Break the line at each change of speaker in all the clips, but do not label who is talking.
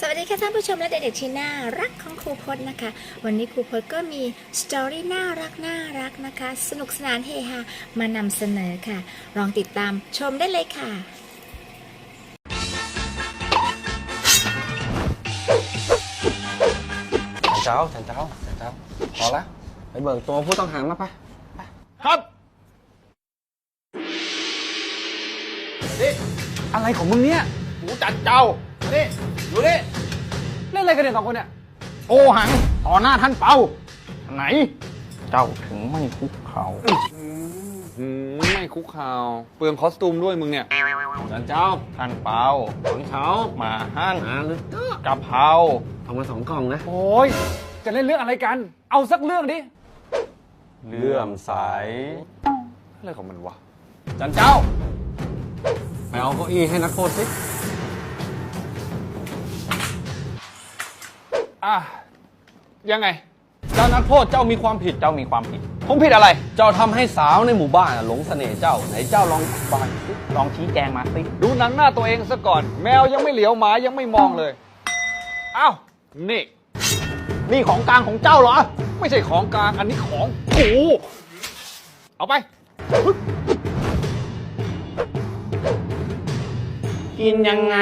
สวัสดีค่ะท่านผู้ชมและเด็กๆที่น่ารักของครูพจน์นะคะ วันนี้ครูพจน์ก็มีสตอรี่น่ารักน่ารักนะคะ สนุกสนานเฮฮามานำเสนอค่ะ ลองติดตามชมได้เลยค่ะ
ฉันเจ้าฉันเจ้าฉันเจ้าพอละไปเบิกตัวผู้ต้องหามาไป
ครับนี่
อะไรของมึงเนี่ย
หมูจันเจ้านี่ อยู่นี่
เล่นอะไรกันเนี่ยสองคนเนี่ย
โอหังต่อหน้าท่านเปาไหน เจ้าถึงไม่คุกเขา
หืมไม่คุกคาวเปลืองคอสตูมด้วยมึงเนี่ย
จันเจ้าท่านเปาของเขามาหั่น
อ่าลึก
กะเพรา
เอามาสองกล่องนะ
โอ้ยจะเล่นเรื่องอะไรกัน เอาสักเรื่องดิ
เลื่อมใส
อะไรของมันวะ
จันเจ้า
ไปเอาเก้าอี้ให้นักโทษสิ
อะยังไง
เจ้านักโทษเจ้ามีความผิด
เจ้ามีความผิด ผมผิดอะไร
เจ้าทำให้สาวในหมู่บ้านหลงเสน่ห์เจ้าไหนเจ้าลองฟังสิ
ลองชี้แจงมาสิ
ดูหนังหน้าตัวเองซะก่อน แมวยังไม่เหลียวหมายังไม่มองเลยอ้าวนี่
นี่ของกลางของเจ้าเหรอ
ไม่ใช่ของกลาง อันนี้ของกู เอาไป
กินยังไง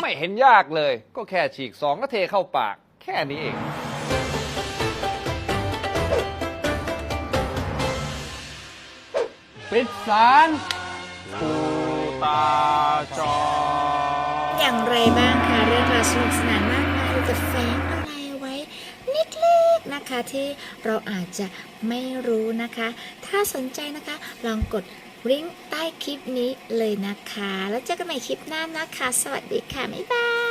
ไม่เห็นยากเลย ก็แค่ฉีกซองก็เทเข้าปาก แค่นี้เอง
ปิดสารปูตาจอ
อย่างไรบ้างคะเรื่องราวสนุกสนานมากมายเราจะแฝงอะไรไว้นิดเล็กนะคะที่เราอาจจะไม่รู้นะคะ ถ้าสนใจนะคะลองกดลิงก์ใต้คลิปนี้เลยนะคะ แล้วเจอกันใหม่คลิปหน้านะคะ สวัสดีค่ะ บ๊ายบาย